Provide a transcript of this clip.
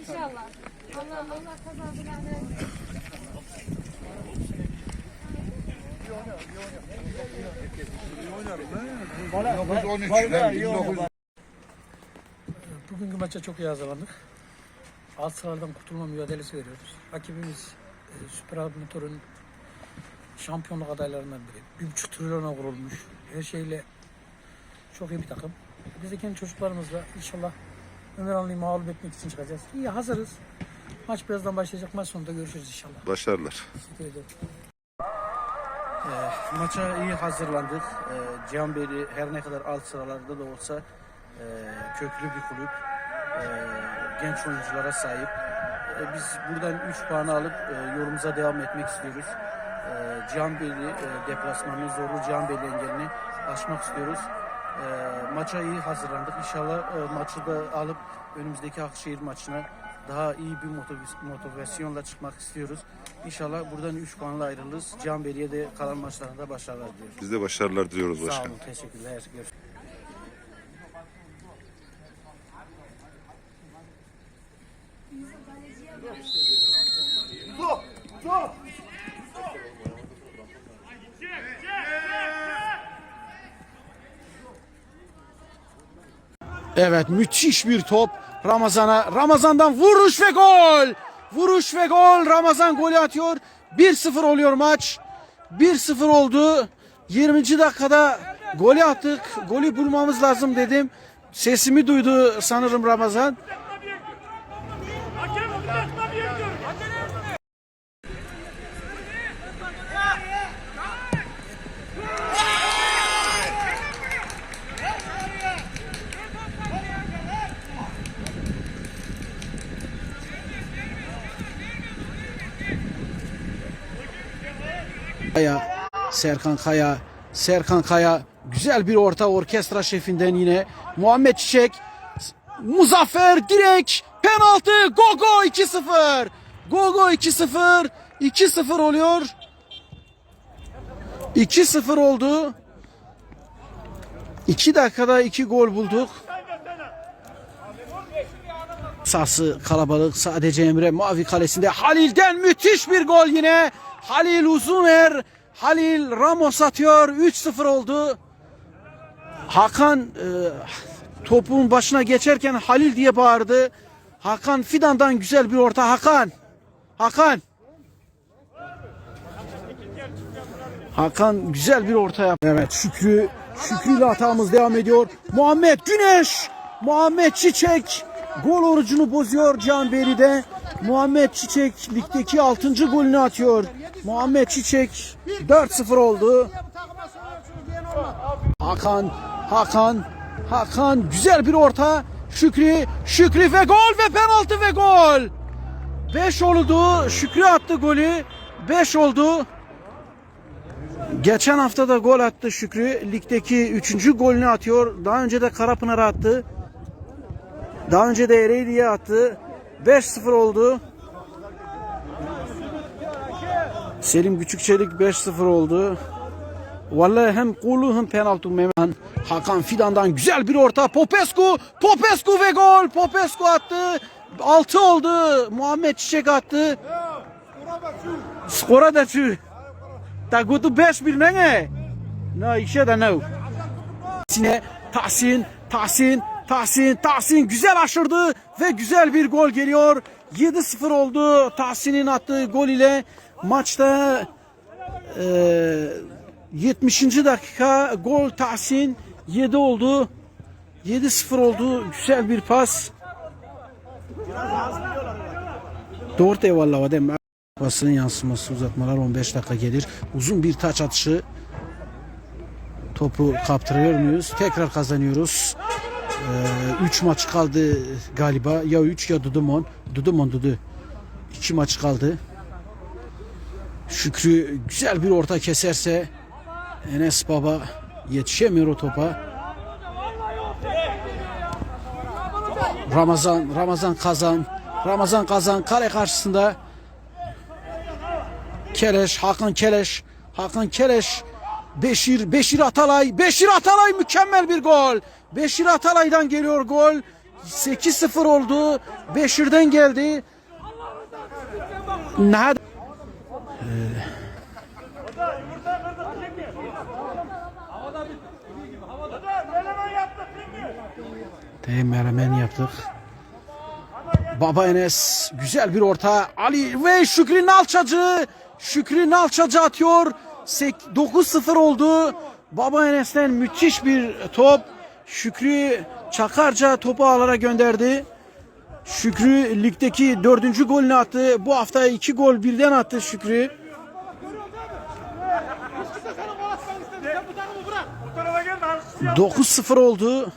İnşallah. Allah Allah kaza bela Bugünkü maça çok iyi hazırlandık. Alt sıralardan kurtulma mücadelesi veriyoruz. Rakibimiz e, Süper Abi Motor'un şampiyonluk adaylarından biri. Bir buçuk trilyona kurulmuş. Her şeyle çok iyi bir takım. Biz de kendi çocuklarımızla inşallah Ömer Anlı'yı mağlup etmek için çıkacağız. İyi hazırız. Maç birazdan başlayacak. Maç sonunda görüşürüz inşallah. Başarılar. Teşekkür ederim. Maça iyi hazırlandık. Ee, Cihan her ne kadar alt sıralarda da olsa e, köklü bir kulüp. E, genç oyunculara sahip. E, biz buradan 3 puanı alıp e, yolumuza devam etmek istiyoruz. E, Cihan Beyli e, deplasmanını, zorlu Cihan engelini aşmak istiyoruz. E, maça iyi hazırlandık. İnşallah e, maçı da alıp önümüzdeki Akşehir maçına daha iyi bir motiv- motivasyonla çıkmak istiyoruz. İnşallah buradan 3 puanla ayrılırız. Cihan Beyli'ye de kalan maçlarında başarılar diliyoruz. Biz de başarılar diliyoruz Sağ başkanım. olun, teşekkürler. Görüşürüz. Evet müthiş bir top Ramazan'a. Ramazan'dan vuruş ve gol. Vuruş ve gol. Ramazan golü atıyor. 1-0 oluyor maç. 1-0 oldu. 20. dakikada golü attık. Golü bulmamız lazım dedim. Sesimi duydu sanırım Ramazan. Kaya, Serkan Kaya, Serkan Kaya güzel bir orta orkestra şefinden yine Muhammed Çiçek, Muzaffer direk penaltı Gogo 2-0. Gogo 2-0 2-0 oluyor. 2-0 oldu. 2 dakikada 2 gol bulduk. Sahası kalabalık sadece Emre Mavi Kalesi'nde Halil'den müthiş bir gol yine. Halil Uzuner Halil Ramos atıyor 3-0 oldu. Hakan e, topun başına geçerken Halil diye bağırdı. Hakan Fidan'dan güzel bir orta Hakan. Hakan. Hakan güzel bir orta yaptı. Evet Şükrü Şükrü ile hatamız devam ediyor. Muhammed Güneş. Muhammed Çiçek gol orucunu bozuyor Can Beri'de. Muhammed Çiçek ligdeki 6. golünü atıyor. Muhammed Çiçek 4-0 oldu. Hakan Hakan Hakan güzel bir orta. Şükrü Şükrü ve gol ve penaltı ve gol. 5 oldu. Şükrü attı golü. 5 oldu. Geçen hafta da gol attı Şükrü. Ligdeki 3. golünü atıyor. Daha önce de Karapınar'a attı. Daha önce de Ereğli'ye attı. 5-0 oldu. Selim Küçükçelik 5-0 oldu. Vallahi hem golü hem penaltı Mehmet. Hakan Fidan'dan güzel bir orta. Popescu, Popescu ve gol. Popescu attı. 6 oldu. Muhammed Çiçek attı. Skora da şu. Ta gotu 5 bir ne? İşe de no. Tahsin'e Tahsin, Tahsin, Tahsin, Tahsin güzel aşırdı ve güzel bir gol geliyor. 7-0 oldu Tahsin'in attığı gol ile maçta eee 70. dakika gol Tahsin 7 oldu. 7-0 oldu. Güzel bir pas. Doğru eyvallah adem. Basının yansıması uzatmalar 15 dakika gelir. Uzun bir taç atışı. Topu kaptırıyor muyuz? Tekrar kazanıyoruz. 3 maç kaldı galiba. Ya 3 ya Dudumon. Dudumon Dudu. 2 maç kaldı. Şükrü güzel bir orta keserse Enes Baba yetişemiyor o topa. Ramazan, Ramazan Kazan, Ramazan Kazan kale karşısında. Keleş, Hakan Keleş, Hakan Keleş, Beşir, Beşir Atalay, Beşir Atalay mükemmel bir gol. Beşir Atalay'dan geliyor gol. 8-0 oldu. Beşir'den geldi. Nerede? Deyim menemen yaptık. Baba Enes güzel bir orta. Ali ve Şükrü Nalçacı. Şükrü Nalçacı atıyor. Sek- 9-0 oldu. Baba Enes'ten müthiş bir top. Şükrü Çakarca topu ağlara gönderdi. Şükrü ligdeki dördüncü golünü attı. Bu hafta iki gol birden attı Şükrü. 9-0 oldu.